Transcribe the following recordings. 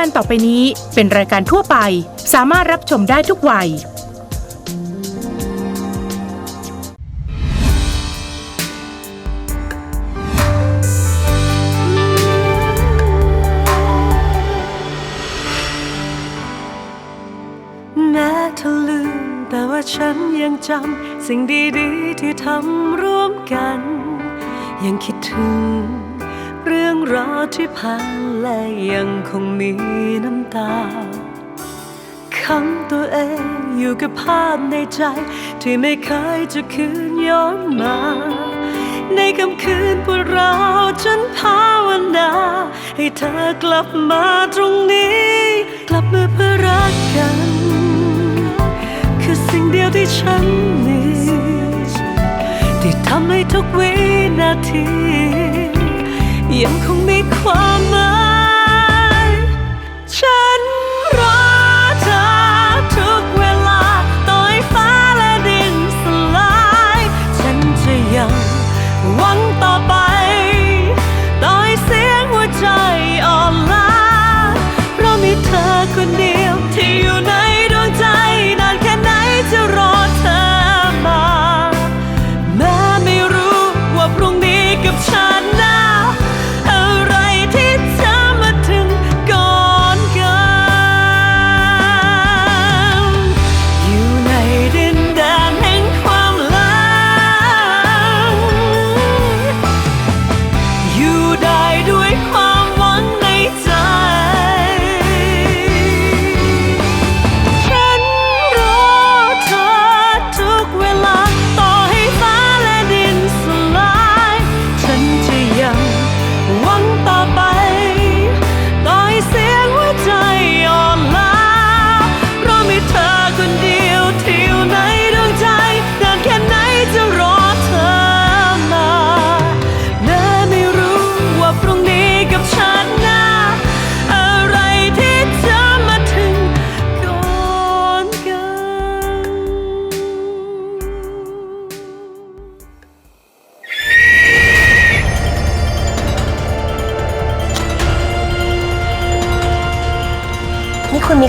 การต่อไปนี้เป็นรายการทั่วไป สามารถรับชมได้ทุกวัย แม้เธอลืม แต่ว่าฉันยังจำ สิ่งดีๆที่ทำร่วมกัน ยังคิดถึง เรื่องราวที่ผ่านและยังคงมีน้ำตาขังตัวเองอยู่กับภาพในใจ ที่ไม่เคยจะคืนย้อนมา ในค่ำคืนปวดร้าฉันภาวนา ให้เธอกลับมาตรงนี้ กลับมาเพื่อรักกัน คือสิ่งเดียวที่ฉันมีที่ทำให้ทุกวินาที ยัง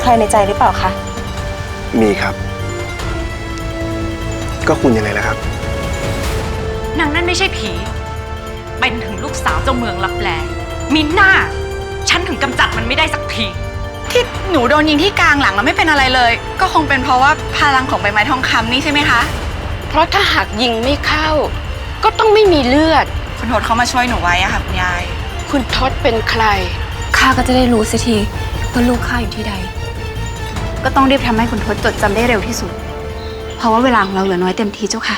ใครในใจหรือเปล่าคะ มีครับ ก็คุณยังไงล่ะครับ นางนั่นไม่ใช่ผี เป็นถึงลูกสาวเจ้าเมืองลับแลมินหน้า ฉันถึงกำจัดมันไม่ได้สักที ที่หนูโดนยิงที่กลางหลังแล้วไม่เป็นอะไรเลย ก็คงเป็นเพราะว่าพลังของใบไม้ทองคำนี่ใช่ไหมคะ เพราะถ้าหากยิงไม่เข้า ก็ต้องไม่มีเลือด คุณโทษเขามาช่วยหนูไว้อะค่ะคุณยาย คุณทศเป็นใคร ข้าก็จะได้รู้สักทีว่าลูกข้าอยู่ที่ใด ก็ต้องรีบทำให้คุณทศจดจำได้เร็วที่สุด เพราะว่าเวลาของเราเหลือน้อยเต็มทีเจ้าค่ะ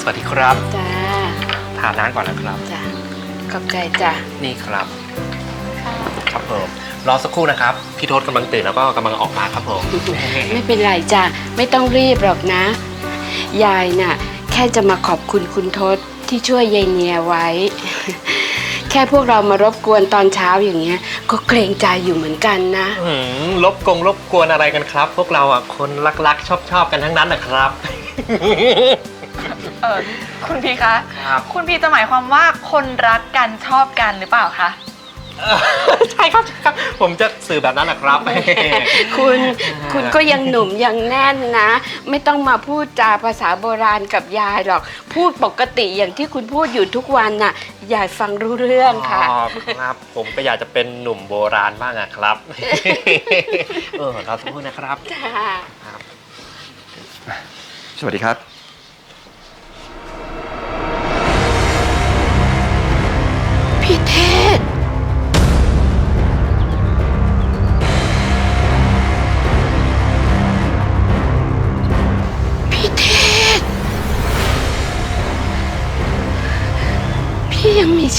สวัสดีครับจ้าทานน้ำก่อนนะครับ จ้าขอบใจจ้านี่ครับ ครับผมรอสักครู่นะครับ พี่โทษกำลังตื่นแล้วก็กำลังออกมาครับผม ไม่เป็นไรจ้าไม่ต้องรีบหรอกนะ ยายน่ะ แค่จะมาขอบคุณคุณทศที่ช่วยยายเนียไว้ แค่พวกเรามารบกวนตอนเช้าอย่างเงี้ย ก็เกรงใจอยู่เหมือนกันนะหืมลบกงลบกวนอะไรกันครับ พวกเราอะคนรักๆ ชอบๆ กันทั้งนั้นนะครับ เออคุณพี่คะ ครับ คุณพี่จะหมายความว่าคนรักกันชอบกันหรือเปล่าคะ ใช่ครับใช่ครับ ผมจะสื่อแบบนั้นนะครับ คุณคุณก็ยังหนุ่มยังแน่นนะ ไม่ต้องมาพูดจาภาษาโบราณกับยายหรอก พูดปกติอย่างที่คุณพูดอยู่ทุกวันน่ะยายฟังรู้เรื่องค่ะ อ๋อครับผมก็อยากจะเป็นหนุ่มโบราณบ้างอะครับ เออเราสักครู่นะครับค่ะสวัสดีครับ พี่เท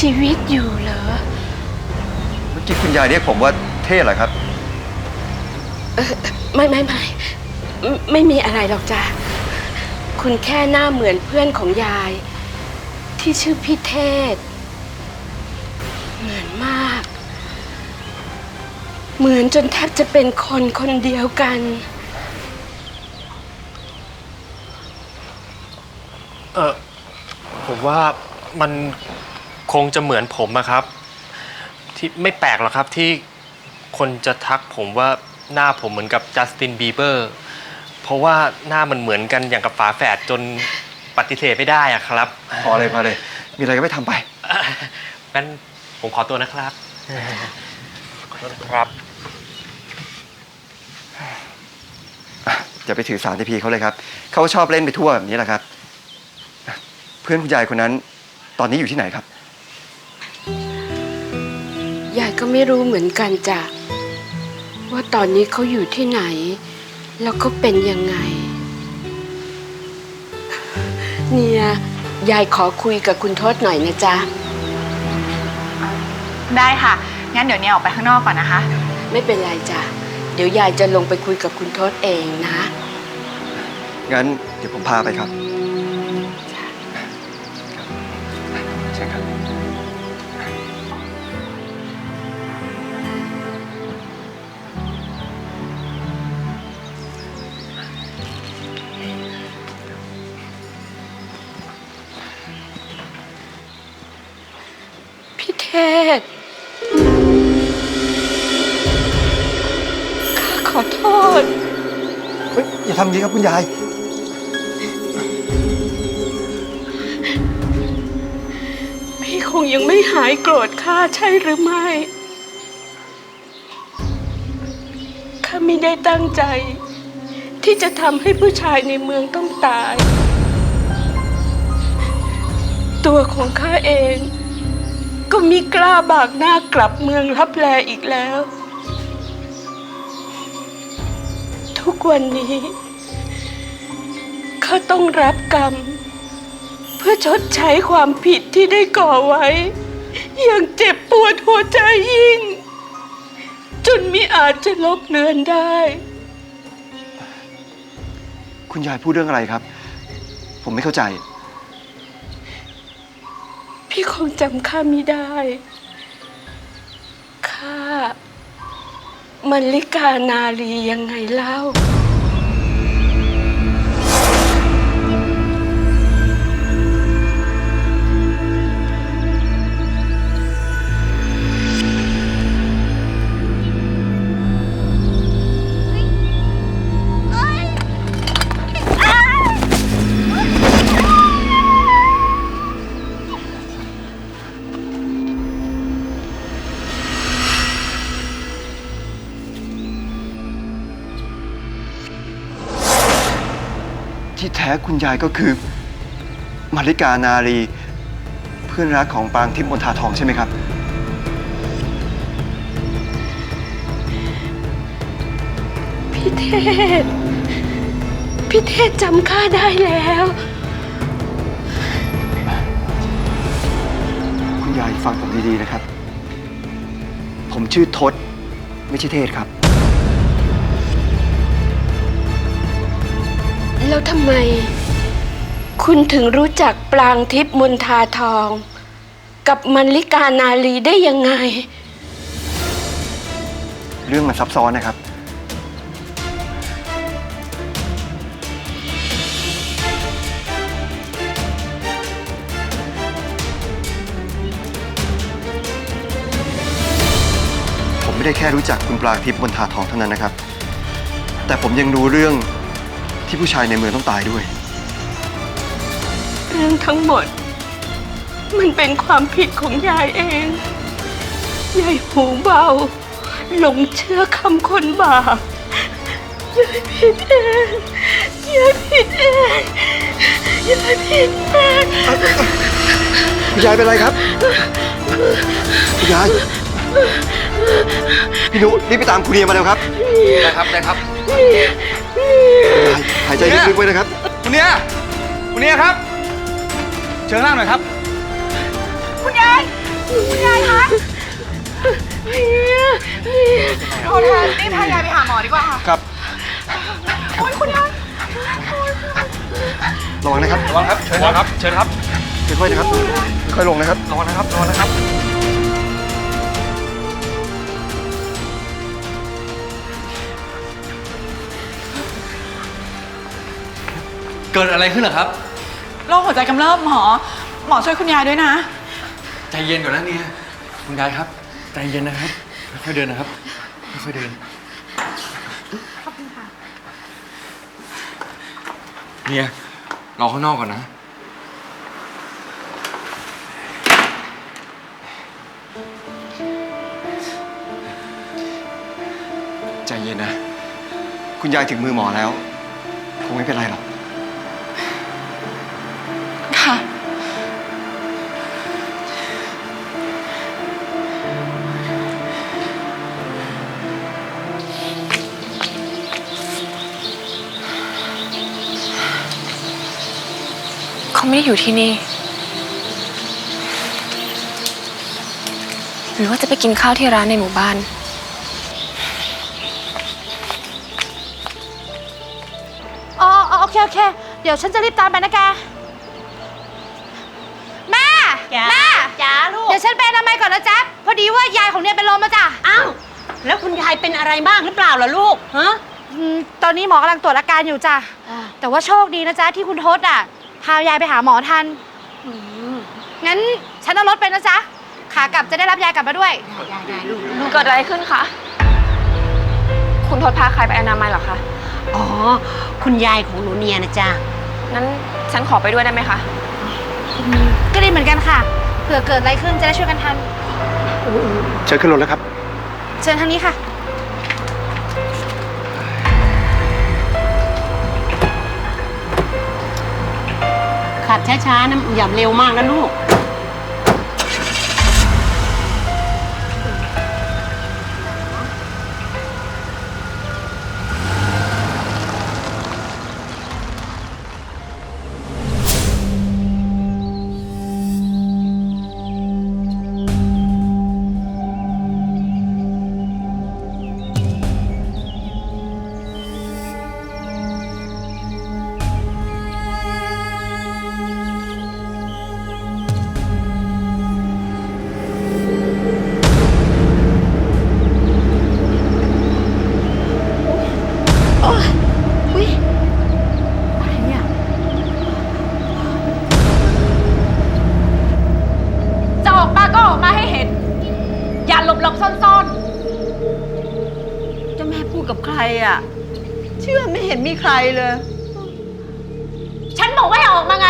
ชีวิตอยู่เหรอ เมื่อกี้คุณยายเรียกผมว่าเท่เหรอครับไม่ไม่ไม่ไม่ไม่มีอะไรหรอกจ้ะคุณแค่หน้าเหมือนเพื่อนของยาย ที่ชื่อพี่เทศ เหมือนมาก เหมือนจนแทบจะเป็นคนคนเดียวกัน เออผมว่ามัน คงจะเหมือนผมอะครับ ที่ไม่แปลกหรอกครับที่คนจะทักผมว่าหน้าผมเหมือนกับจัสตินบีเบอร์เพราะว่าหน้ามันเหมือนกันอย่างกับฝาแฝดจนปฏิเสธไม่ได้อะครับพอเลยพอเลย มีอะไรก็ไม่ทำไป งั้นผมขอตัวนะครับขอโทษนะครับ อย่าไปถือสารทีพีเขาเลยครับ เขาชอบเล่นไปทั่วแบบนี้แหละครับ เพื่อนคุณยายคนนั้น ตอนนี้อยู่ที่ไหนครับ ยายก็ไม่รู้เหมือนกันจ้ะว่าตอนนี้เขาอยู่ที่ไหน แล้วก็เป็นยังไง เนี่ยยายขอคุยกับคุณทศหน่อยนะจ๊ะได้ค่ะ งั้นเดี๋ยวเนี่ยออกไปข้างนอกก่อนนะคะ ไม่เป็นไรจ้ะเดี๋ยวยายจะลงไปคุยกับคุณทศเองนะ งั้นเดี๋ยวผมพาไปครับ อโทษ เฮ้ยอย่าทำอย่างนี้ครับคุณยาย พี่คงยังไม่หายโกรธข้าใช่หรือไม่ ข้าไม่ได้ตั้งใจ ที่จะทำให้ผู้ชายในเมืองต้องตาย ตัวของข้าเอง ก็มีกล้าบากหน้ากลับเมืองรับแลอีกแล้ว ทุกวันนี้ข้าต้องรับกรรม เพื่อชดใช้ความผิดที่ได้ก่อไว้ อย่างเจ็บปวดหัวใจยิ่ง จนมิอาจจะลบเลือนได้ คุณยายพูดเรื่องอะไรครับ ผมไม่เข้าใจ พี่คงจำข้ามิได้ข้า มันลิกานาลียังไงเล่า คุณยายก็คือมาริกานารี เพื่อนรักของปางทิพย์มนทาทองใช่ไหมครับ พี่เทศ พี่เทศจำข้าได้แล้ว คุณยายฟังผมดีๆนะครับ ผมชื่อทศไม่ใช่เทศครับ แล้วทำไม คุณถึงรู้จักปรางทิพย์มนทาทอง กับมันลิกานาลีได้ยังไง เรื่องมันซับซ้อนนะครับ ผมไม่ได้แค่รู้จักคุณปลางทิพย์บนทาทองเท่านั้นนะครับ แต่ผมยังรู้เรื่อง ที่ผู้ชายในเมืองต้องตายด้วย เรื่องทั้งหมด มันเป็นความผิดของยายเอง ยายหูเบา หลงเชื่อคำคนบาป ยายผิดเอง ยายผิดเอง ยายผิดเอง คุณยายเป็นไรครับ คุณยาย พี่นุรีบไปตามคุณเนียมาเร็วครับ ได้ครับได้ครับ คุณยาย หายใจลึกๆไว้นะครับ คุณเนียคุณเนียครับ เชิญนั่งหน่อยครับ คุณยาย คุณยายคะโทษค่ะรีบพายายไปหาหมอดีกว่าค่ะครับ โอ๊ยคุณยายระวังนะครับ ระวังครับ เชิญครับ เชิญครับ ค่อยๆนะครับ ค่อยๆลงนะครับ ระวังนะครับ ระวังนะครับ เกิดอะไรขึ้นเหรอครับ โรคหัวใจกำเริบหมอ หมอช่วยคุณยายด้วยนะ ใจเย็นก่อนนะเนี่ยคุณยายครับ ใจเย็นนะครับค่อยๆเดินนะครับค่อยๆเดินขอบคุณค่ะ เนี่ยรอข้างนอกก่อนนะ ใจเย็นนะ คุณยายถึงมือหมอแล้ว คงไม่เป็นไรหรอก อยู่ที่นี่ หรือว่าจะไปกินข้าวที่ร้านในหมู่บ้าน อ๋ออ๋อโอเค โอเค เดี๋ยวฉันจะรีบตามไปนะแก แม่แม่จ้าลูก เดี๋ยวฉันไปอนามัยก่อนนะจ๊ะ พอดีว่ายายของเนี่ยเป็นลมมาจ้ะอ้าว แล้วคุณยายเป็นอะไรบ้างหรือเปล่าล่ะลูก ฮะ อืมตอนนี้หมอกำลังตรวจอาการอยู่จ้ะ แต่ว่าโชคดีนะจ๊ะที่คุณทศอะ พายายไปหาหมอทันงั้นฉันเอารถไปนะจ๊ะ ขากลับจะได้รับยายกลับมาด้วย ได้ได้ลูกเกิดอะไรขึ้นคะ คุณทศพาใครไปอนามัยเหรอคะ อ๋อ คุณยายของหนูเนียนะจ้างั้นฉันขอไปด้วยได้ไหมคะ ก็ดีเหมือนกันค่ะ เผื่อเกิดอะไรขึ้นจะได้ช่วยกันทัน เชิญขึ้นรถแล้วครับ เชิญทางนี้ค่ะ ขับช้าๆนะอย่าเร็วมากนะลูก ใครเลยๆฉันบอกว่าให้ออกมาไง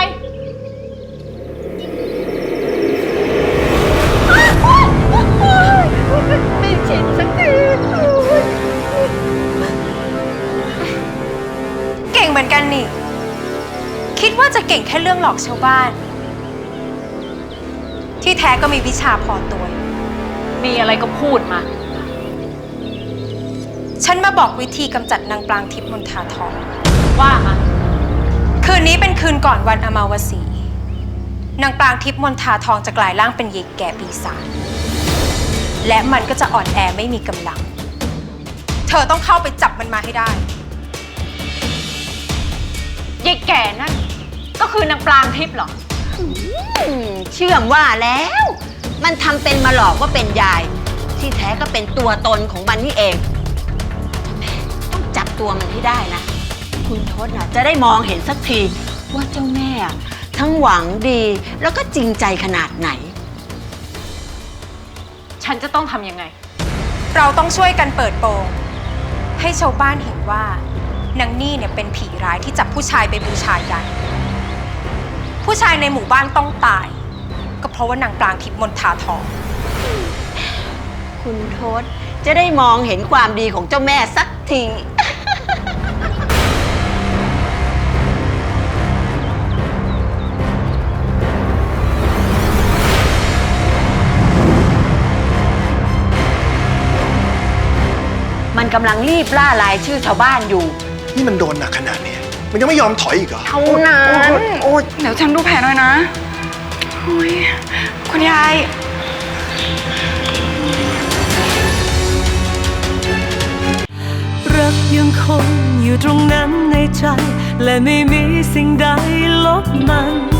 ไม่ชินสักทีเก่งเหมือนกันนี่ คิดว่าจะเก่งแค่เรื่องหลอกชาวบ้าน ที่แท้ก็มีวิชาพอตัว มีอะไรก็พูดมา ฉันมาบอกวิธีกำจัดนางปลางทิพย์มนทาทอง ว่ามาคืนนี้เป็นคืนก่อนวันอมาวสี นางปลางทิพย์มนทาทองจะกลายร่างเป็นหญิงแก่ปีศาจ และมันก็จะอ่อนแอไม่มีกำลัง เธอต้องเข้าไปจับมันมาให้ได้ ยายแก่นั่นก็คือนางปลางทิพย์เหรอเชื่อมว่าแล้ว มันทำเป็นมาหลอกว่าเป็นยาย ที่แท้ก็เป็นตัวตนของมันนี่เองแม่ ต้องจับตัวมันให้ได้นะ คุณทศนะจะได้มองเห็นสักที ว่าเจ้าแม่อะทั้งหวังดีแล้วก็จริงใจขนาดไหน ฉันจะต้องทำยังไง เราต้องช่วยกันเปิดโปง ให้ชาวบ้านเห็นว่านางนี่เนี่ยเป็นผีร้ายที่จับผู้ชายไปบูชายัน ผู้ชายในหมู่บ้านต้องตาย ก็เพราะว่านางปลางทิพย์มนทาทอง คุณทศจะได้มองเห็นความดีของเจ้าแม่สักที มันกำลังรีบล่ารายชื่อชาวบ้านอยู่ นี่มันโดนหนักขนาดนี้มันยังไม่ยอมถอยอีกเหรอเท่านั้นโอ้เดี๋ยวฉันดูแผลหน่อยนะโอ้ยคุณยายรักยังคงอยู่ตรงนั้นในใจ และไม่มีสิ่งใดลบมันฉัน